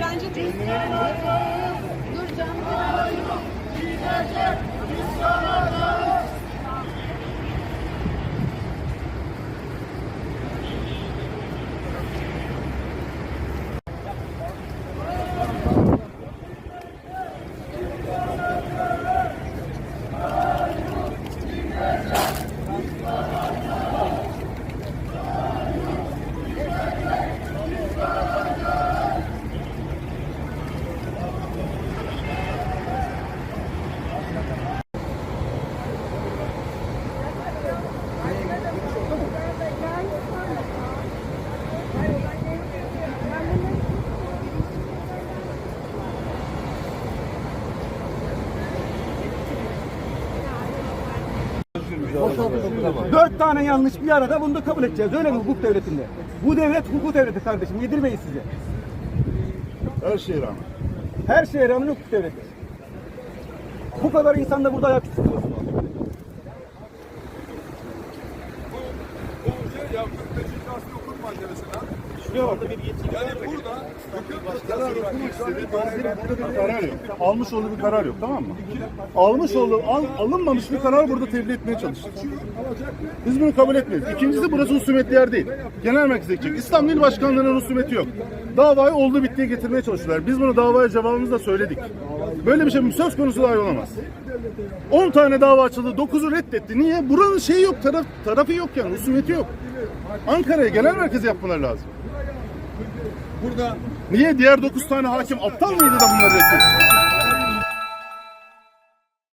Bence değil. Dört tane yanlış bir arada bunu da kabul edeceğiz. Öyle mi hukuk devletinde? Bu devlet hukuk devleti kardeşim. Yedirmeyiz size. Her şeye rağmen. Her şeye rağmen hukuk devleti. Bu kadar insan da burada ayak tutuyor. Karar okumak istedi. Burada bir karar yok. Almış olduğu bir karar yok tamam mı? Almış olduğu, al, alınmamış bir karar burada tebliğ etmeye çalıştı. Biz bunu kabul etmeyiz. İkincisi burası husumetli yer değil. Genel merkeze gidecek. İstanbul İl Başkanlığı'nın husumeti yok. Davayı olduğu bittiye getirmeye çalışıyorlar. Biz bunu davaya cevabımızı da söyledik. Böyle bir şey söz konusu dahi olamaz. 10 tane dava açıldı, 9'u reddetti. Niye? Buranın şeyi yok, taraf, tarafı yok yani, husumeti yok. Ankara'ya genel merkeze yapmaları lazım. Burada Niye diğer 9 tane hakim aptal mıydı da bunları reddetti?